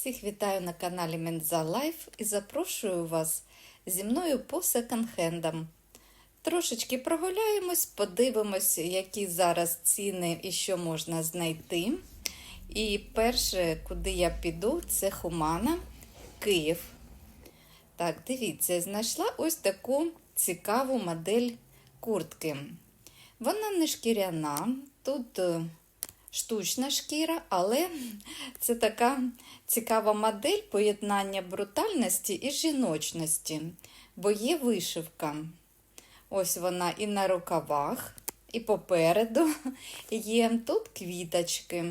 Всіх вітаю на каналі Менза Лайф і запрошую вас зі мною по секонд-хендам. Трошечки прогуляємось, подивимось, які зараз ціни і що можна знайти. І перше, куди я піду, це Хумана, Київ. Так, дивіться, знайшла ось таку цікаву модель куртки. Вона не шкіряна, тут е, штучна шкіра, але це така цікава модель поєднання брутальності і жіночності, бо є вишивка. Ось вона і на рукавах, і попереду є тут квіточки.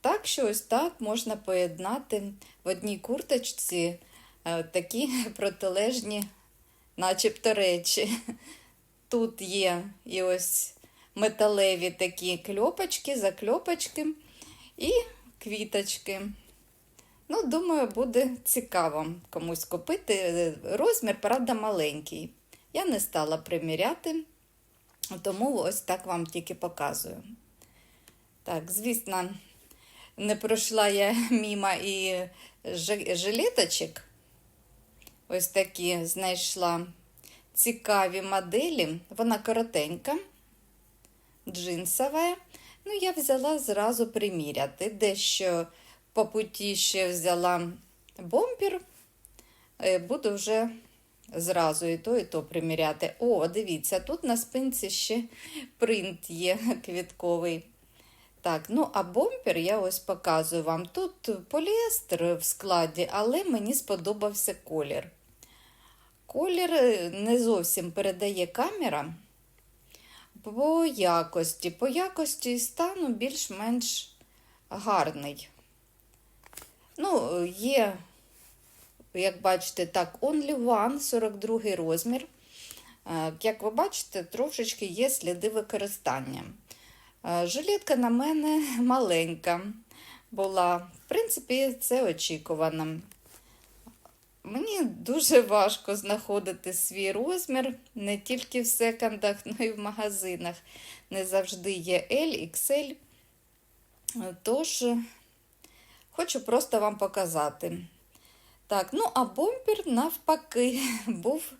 Так що ось так можна поєднати в одній курточці е, такі протилежні, начебто речі. Тут є і ось металеві такі кльопочки, закльопочки і квіточки. Ну, думаю, буде цікаво комусь купити. Розмір, правда, маленький. Я не стала приміряти, тому ось так вам тільки показую. Так, звісно, не пройшла я мімо і жилеточок. Ось такі знайшла цікаві моделі. Вона коротенька, джинсова. Ну, я взяла зразу приміряти. Дещо по путі ще взяла бомбір. Буду вже зразу і то, і то приміряти. О, дивіться, тут на спинці ще принт є квітковий. Так, ну а бомпер я ось показую вам. Тут поліестер в складі, але мені сподобався колір. Колір не зовсім передає камера. По якості, по якості і стану більш-менш гарний. Ну, є, як бачите, так, Only One, 42 розмір. Як ви бачите, трошечки є сліди використання. Жилетка на мене маленька була. В принципі, це очікувано. Мені дуже важко знаходити свій розмір не тільки в секондах, але й в магазинах. Не завжди є L, XL. Тож, хочу просто вам показати. Так, ну, а бомпер, навпаки, був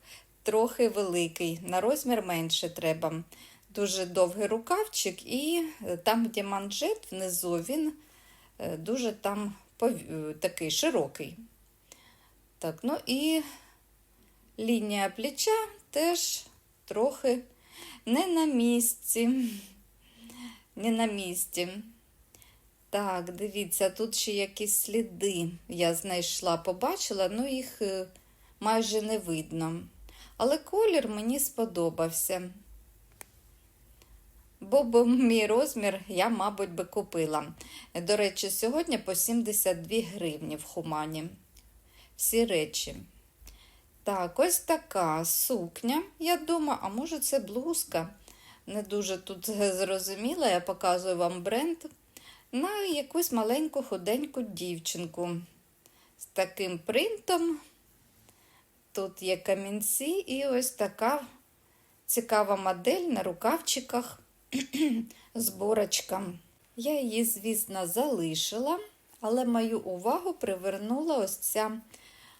трохи великий, на розмір менше треба. Дуже довгий рукавчик, і там, де манжет внизу, він дуже там такий широкий. Так, ну і лінія плеча теж трохи не на місці. Не на місці. Так, дивіться, тут ще якісь сліди я знайшла, побачила, ну їх майже не видно. Але колір мені сподобався. Бо б мій розмір я, мабуть, би купила. До речі, сьогодні по 72 гривні в хумані всі речі. Так, ось така сукня, я думаю, а може це блузка. Не дуже тут зрозуміла, я показую вам бренд. На якусь маленьку худеньку дівчинку. З таким принтом. Тут є камінці і ось така цікава модель на рукавчиках зборочка. Я її, звісно, залишила, але мою увагу привернула ось ця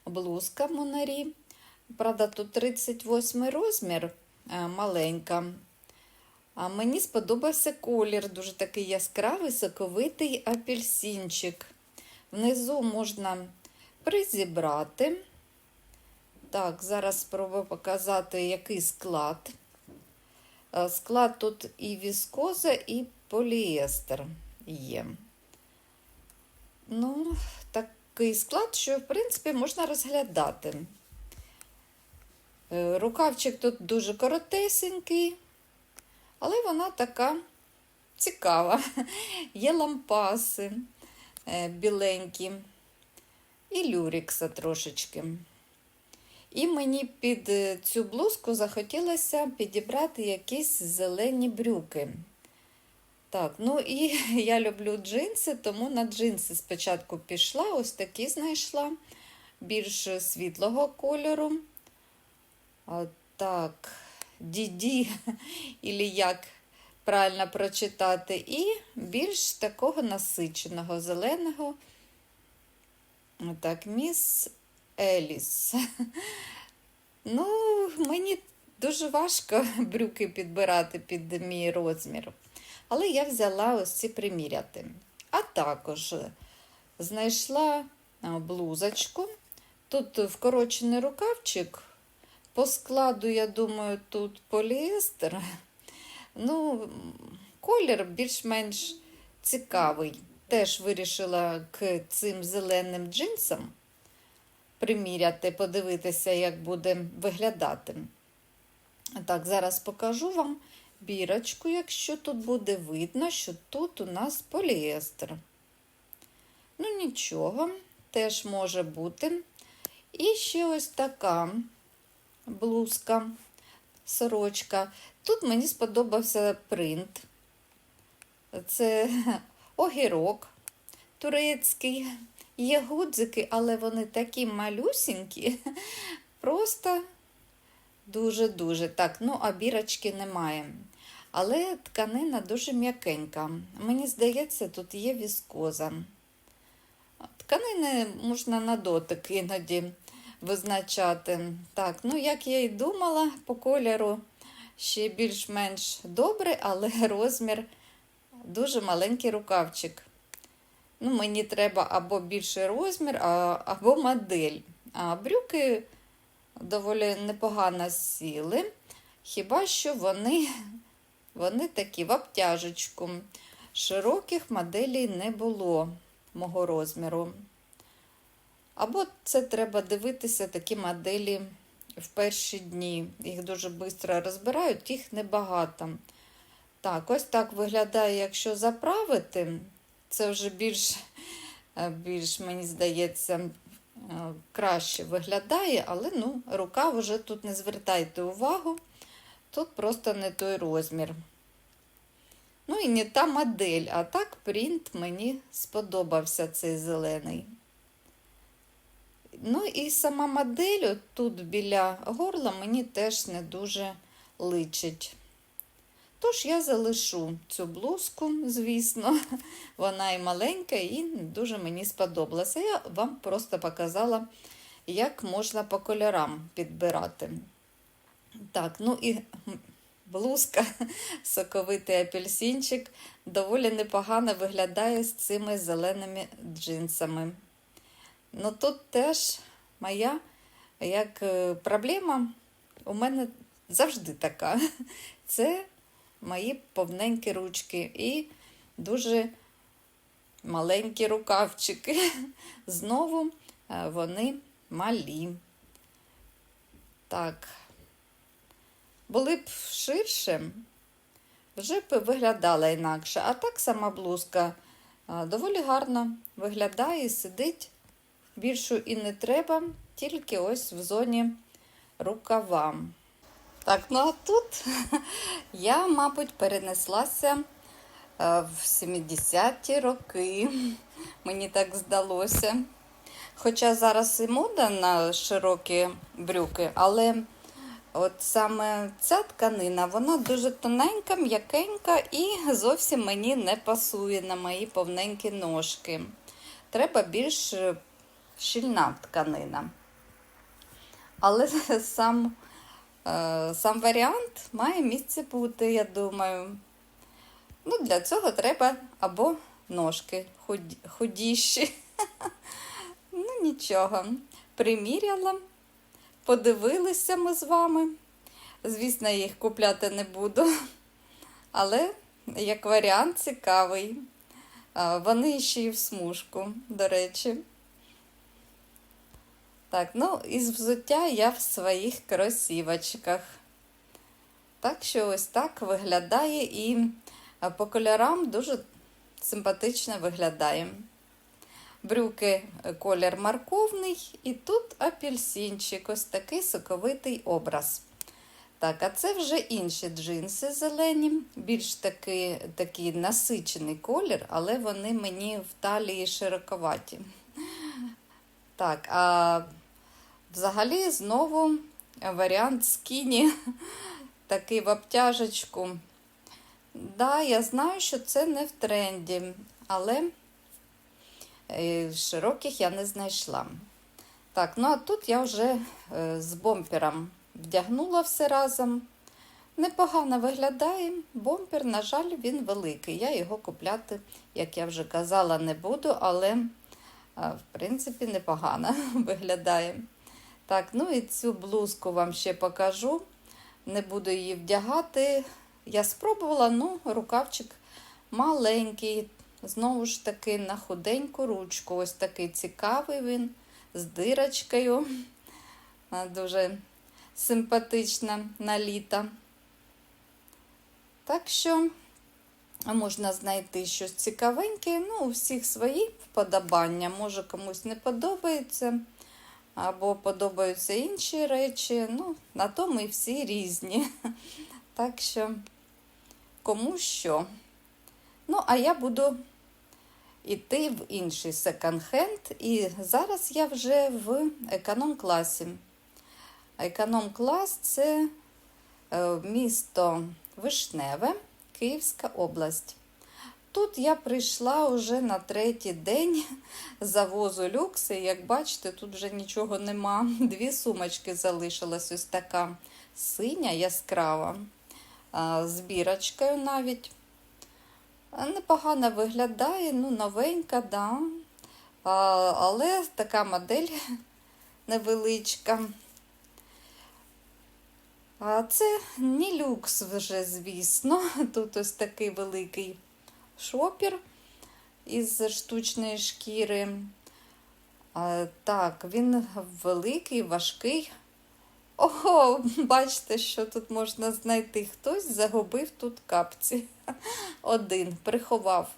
блузка Монарі. Правда, тут 38 розмір маленька. А мені сподобався колір, дуже такий яскравий, соковитий апельсинчик. Внизу можна призібрати. Так, зараз спробую показати, який склад. Склад тут і віскоза, і поліестер є. Ну, такий склад, що, в принципі, можна розглядати. Рукавчик тут дуже коротесенький, але вона така цікава. Є лампаси біленькі і люрікса трошечки. І мені під цю блузку захотілося підібрати якісь зелені брюки. Так, ну і я люблю джинси, тому на джинси спочатку пішла, ось такі знайшла, більш світлого кольору. А, так, DD, ілі як правильно прочитати, і більш такого насиченого, зеленого. Так, міс Еліс. Ну, мені дуже важко брюки підбирати під мій розмір. Але я взяла ось ці приміряти. А також знайшла блузочку. Тут вкорочений рукавчик. По складу, я думаю, тут поліестер. Ну, колір більш-менш цікавий. Теж вирішила к цим зеленим джинсам приміряти, подивитися, як буде виглядати. Так, зараз покажу вам бірочку, якщо тут буде видно, що тут у нас поліестер. Ну, нічого, теж може бути. І ще ось така блузка, сорочка. Тут мені сподобався принт. Це огірок турецький. Є гудзики, але вони такі малюсінькі. Просто дуже-дуже. Так, ну, а бірочки немає. Але тканина дуже м'якенька. Мені здається, тут є віскоза. Тканини можна на дотик іноді визначати. Так, ну, як я і думала, по кольору ще більш-менш добре, але розмір дуже маленький рукавчик. Ну, Мені треба або більший розмір, або модель. А брюки доволі непогано сіли. Хіба що вони, вони такі в обтяжечку. Широких моделей не було мого розміру. Або це треба дивитися такі моделі в перші дні. Їх дуже швидко розбирають, їх небагато. Так, ось так виглядає, якщо заправити. Це вже більш, більш мені здається, краще виглядає, але ну, рука вже тут не звертайте увагу. Тут просто не той розмір. Ну і не та модель, а так принт мені сподобався цей зелений. Ну і сама модель тут біля горла мені теж не дуже личить. Тож я залишу цю блузку, звісно, вона і маленька, і дуже мені сподобалася. Я вам просто показала, як можна по кольорам підбирати. Так, ну і блузка, соковитий апельсинчик, доволі непогано виглядає з цими зеленими джинсами. Ну тут теж моя як е, проблема у мене завжди така. Це мої повненькі ручки і дуже маленькі рукавчики. Знову е, вони малі. Так, були б ширше, вже б виглядала інакше. А так сама блузка е, доволі гарно виглядає і сидить. Більшу і не треба, тільки ось в зоні рукава. Так, ну а тут я, мабуть, перенеслася е, в 70-ті роки. Мені так здалося. Хоча зараз і мода на широкі брюки, але от саме ця тканина, вона дуже тоненька, м'якенька і зовсім мені не пасує на мої повненькі ножки. Треба більш щільна тканина. Але сам Е, сам варіант має місце бути, я думаю. Ну, Для цього треба або ножки худіші. Ну, нічого. Приміряла, подивилися ми з вами. Звісно, я їх купляти не буду. Але як варіант цікавий. Вони ще й в смужку, до речі. Так, ну, із взуття я в своїх кросівочках. Так що ось так виглядає і по кольорам дуже симпатично виглядає. Брюки е, колір морковний, і тут апельсинчик, ось такий соковитий образ. Так, а це вже інші джинси зелені, більш такий, такий насичений колір, але вони мені в талії широковаті. Так, а Взагалі, знову варіант скіні, такий в обтяжечку. Да, я знаю, що це не в тренді, але Широких я не знайшла. Так, ну а тут я вже е, з бомпером вдягнула все разом. Непогано виглядає. Бомпер, на жаль, він великий. Я його купляти, як я вже казала, не буду, але, в принципі, непогано виглядає. Так, ну і цю блузку вам ще покажу. Не буду її вдягати. Я спробувала, ну, рукавчик маленький. Знову ж таки, на худеньку ручку. Ось такий цікавий він з дирочкою. Дуже симпатична на літо. Так що можна знайти щось цікавеньке. Ну, у всіх свої вподобання. Може, комусь не подобається, або подобаються інші речі. Ну, на то ми всі різні. Так що, кому що. Ну, а я буду йти в інший секонд-хенд. І зараз я вже в економ-класі. Економ-клас це е, місто Вишневе, Київська область. Тут я прийшла вже на третій день завозу люкси. Як бачите, тут вже нічого нема. Дві сумочки залишилась ось така синя, яскрава, з бірочкою навіть. Непогано виглядає, ну, новенька, да. А, але така модель невеличка. А це не люкс вже, звісно. Тут ось такий великий шопір із штучної шкіри. А, так, він великий, важкий. Ого, бачите, що тут можна знайти. Хтось загубив тут капці. Один приховав.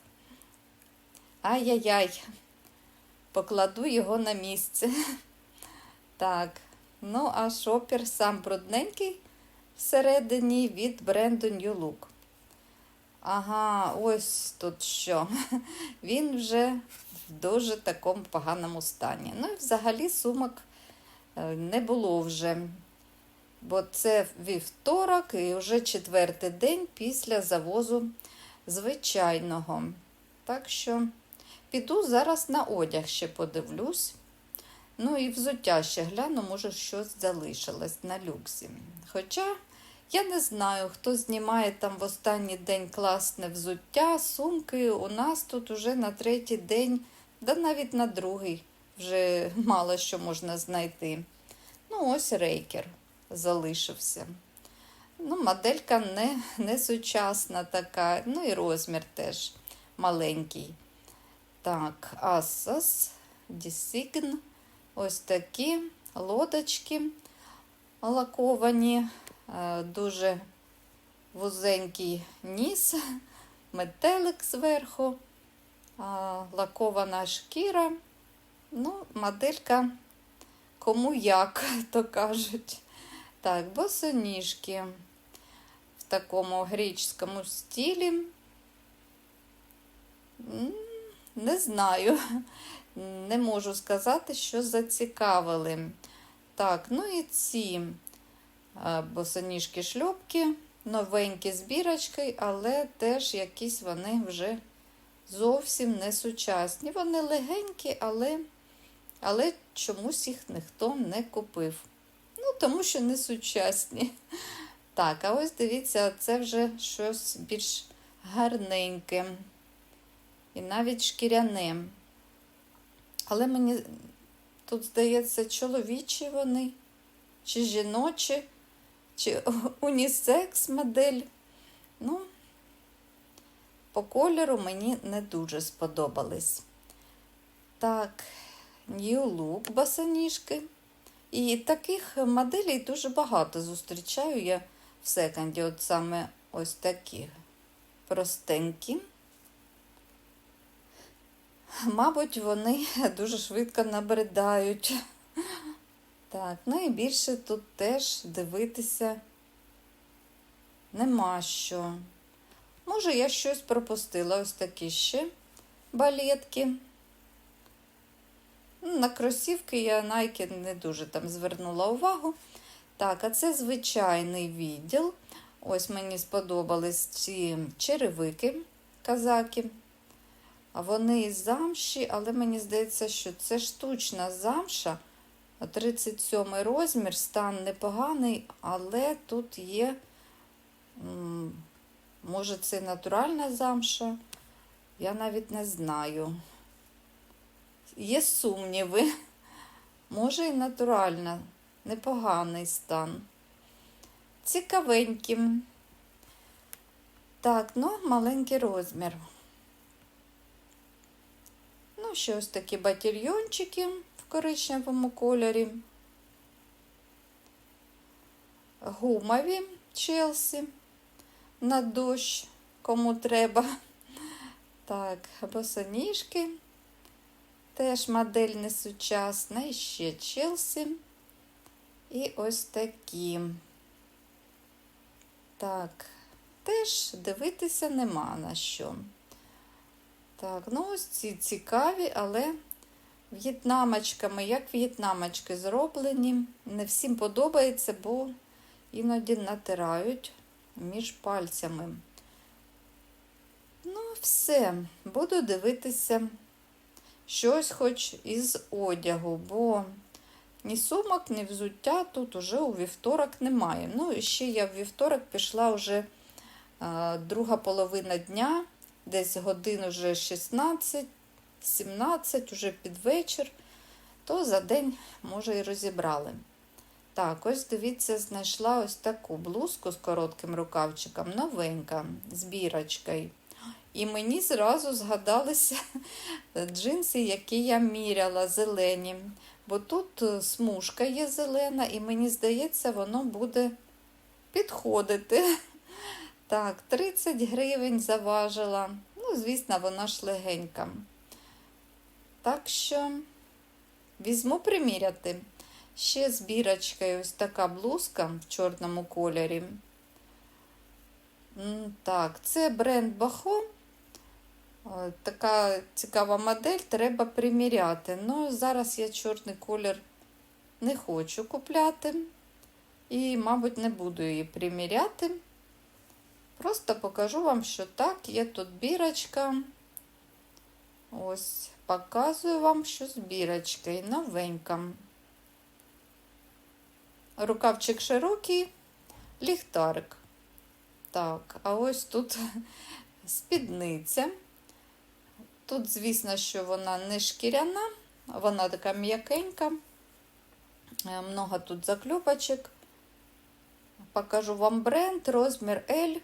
Ай-яй-яй, покладу його на місце. Так, ну а шопір сам брудненький всередині від бренду New Look. Ага, ось тут що. Він вже в дуже такому поганому стані. Ну і взагалі сумок е, не було вже. Бо це вівторок і вже четвертий день після завозу звичайного. Так що піду зараз на одяг ще подивлюсь. Ну і взуття ще гляну, може, щось залишилось на люксі. Хоча я не знаю, хто знімає там в останній день класне взуття, сумки. У нас тут уже на третій день, да навіть на другий вже мало що можна знайти. Ну, ось рейкер залишився. Ну, Моделька не, не сучасна така, ну і розмір теж маленький. Так, Asos, Design. Ось такі лодочки лаковані, е, дуже вузенький ніс, метелик зверху, лакована шкіра. Ну, моделька кому як, то кажуть. Так, босоніжки в такому греческому стилі. Не знаю. Не можу сказати, що зацікавили. Так, ну і ці босоніжки шльопки, новенькі збірочки, але теж якісь вони вже зовсім не сучасні. Вони легенькі, але але чомусь їх ніхто не купив. Тому що не сучасні. Так, а ось дивіться, це вже щось більш гарненьке. І навіть шкіряне. Але мені тут здається, чоловічі вони, чи жіночі, чи унісекс модель. Ну, по кольору мені не дуже сподобались. Так, New Look басаніжки. І таких моделей дуже багато зустрічаю я в секонді. От саме ось такі простенькі. Мабуть, вони дуже швидко набридають. Так, ну і більше тут теж дивитися нема що. Може, я щось пропустила ось такі ще балетки. Ну, на кросівки я Nike не дуже там звернула увагу. Так, а це звичайний відділ. Ось мені сподобались ці черевики казаки. Вони замші, але мені здається, що це штучна замша. 37 розмір, стан непоганий, але тут є, може, це натуральна замша. Я навіть не знаю. Є сумніви. Може, і натуральна, непоганий стан. Цікавеньким. Так, ну, маленький розмір. Ну, ще ось такі батільйончики в коричневому кольорі. Гумові Челсі на дощ, кому треба. Так, босоніжки. Теж модель не сучасна. І ще Челсі. І ось такі. Так, теж дивитися нема на що. Так, ну ось ці цікаві, але в'єтнамочками, як в'єтнамочки зроблені. Не всім подобається, бо іноді натирають між пальцями. Ну, все, буду дивитися щось хоч із одягу, бо ні сумок, ні взуття тут уже у вівторок немає. Ну, і ще я в вівторок пішла вже а, друга половина дня, десь годин уже 16, 17, уже під вечір, то за день, може, і розібрали. Так, ось дивіться, знайшла ось таку блузку з коротким рукавчиком, новенька, з бірочкою. І мені зразу згадалися джинси, які я міряла, зелені. Бо тут е, смужка є зелена, і мені здається, воно буде підходити. Так, 30 гривень заважила. Ну, звісно, вона ж легенька. Так що візьму приміряти. Ще з бірочкою ось така блузка в чорному кольорі. Так, це бренд Бахо. Е, Така цікава модель, треба приміряти. Ну, зараз я чорний колір не хочу купляти. І, мабуть, не буду її приміряти. Просто покажу вам, що так, є тут бірочка. Ось, показую вам, що з бірочкою новенька. Рукавчик широкий, ліхтарик. Так, а ось тут спідниця. Тут, звісно, що вона не шкіряна, вона така м'якенька. Е, Много тут закльопочок. Покажу вам бренд, розмір L.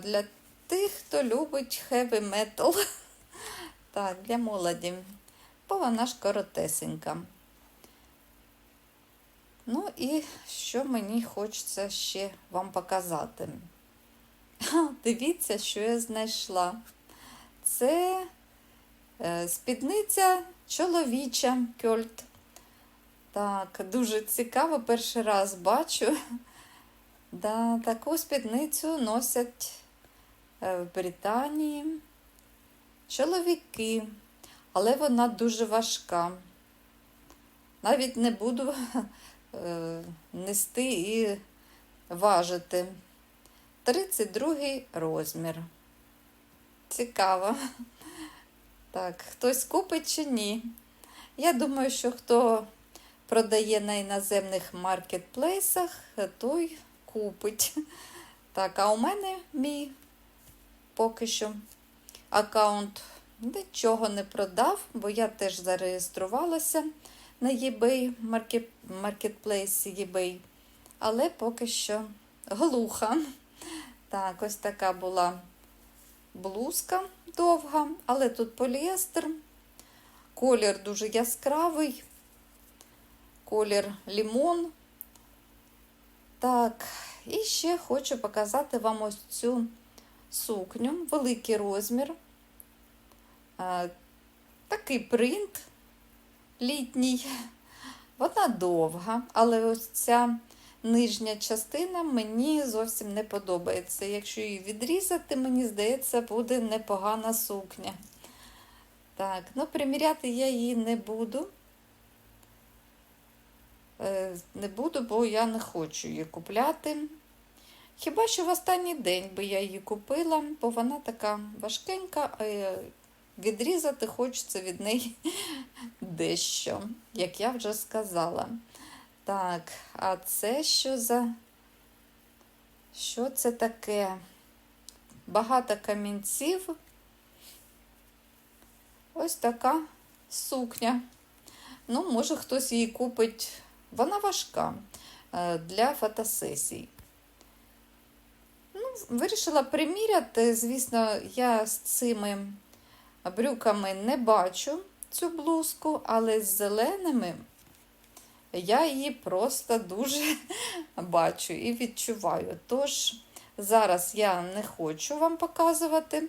Для тих, хто любить heavy metal. Так, для молоді. Бо вона ж коротесенька. Ну і що мені хочеться ще вам показати. Дивіться, що я знайшла. Це е, спідниця чоловіча кьольт. Так, дуже цікаво, перший раз бачу. Да, Таку спідницю носять е, в Британії чоловіки, але вона дуже важка. Навіть не буду е, нести і важити. 32 розмір. Цікаво. Так, хтось купить чи ні? Я думаю, що хто продає на іноземних маркетплейсах, той купить. Так, а у мене мій поки що аккаунт нічого не продав, бо я теж зареєструвалася на eBay, маркетплейсі eBay, але поки що глуха. Так, ось така була блузка довга, але тут поліестер. Колір дуже яскравий, колір лімон. Так, і ще хочу показати вам ось цю сукню, великий розмір. А, такий принт літній. Вона довга, але ось ця нижня частина мені зовсім не подобається. Якщо її відрізати, мені здається, буде непогана сукня. Так, ну приміряти я її не буду. Е, Не буду, бо я не хочу її купляти. Хіба що в останній день би я її купила, бо вона така важкенька, е, відрізати хочеться від неї дещо, як я вже сказала. Так, а це що за. Що це таке? Багато камінців. Ось така сукня. Ну, може, хтось її купить. Вона важка е, для фотосесій. Ну, вирішила приміряти. Звісно, я з цими брюками не бачу цю блузку, але з зеленими я її просто дуже бачу і відчуваю. Тож, зараз я не хочу вам показувати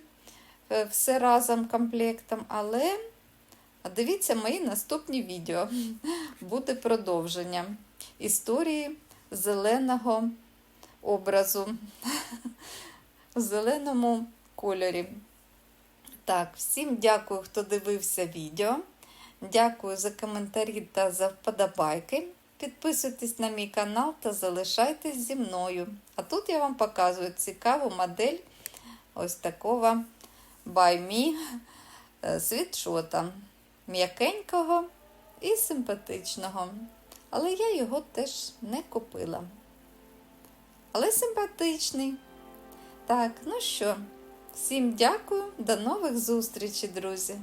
е, все разом комплектом, але дивіться мої наступні відео. Буде продовження історії зеленого образу в зеленому кольорі. Так, всім дякую, хто дивився відео. Дякую за коментарі та за вподобайки. Підписуйтесь на мій канал та залишайтесь зі мною. А тут я вам показую цікаву модель ось такого е, світшота. М'якенького і симпатичного. Але я його теж не купила. Але симпатичний. Так, ну що, всім дякую, до нових зустрічей, друзі!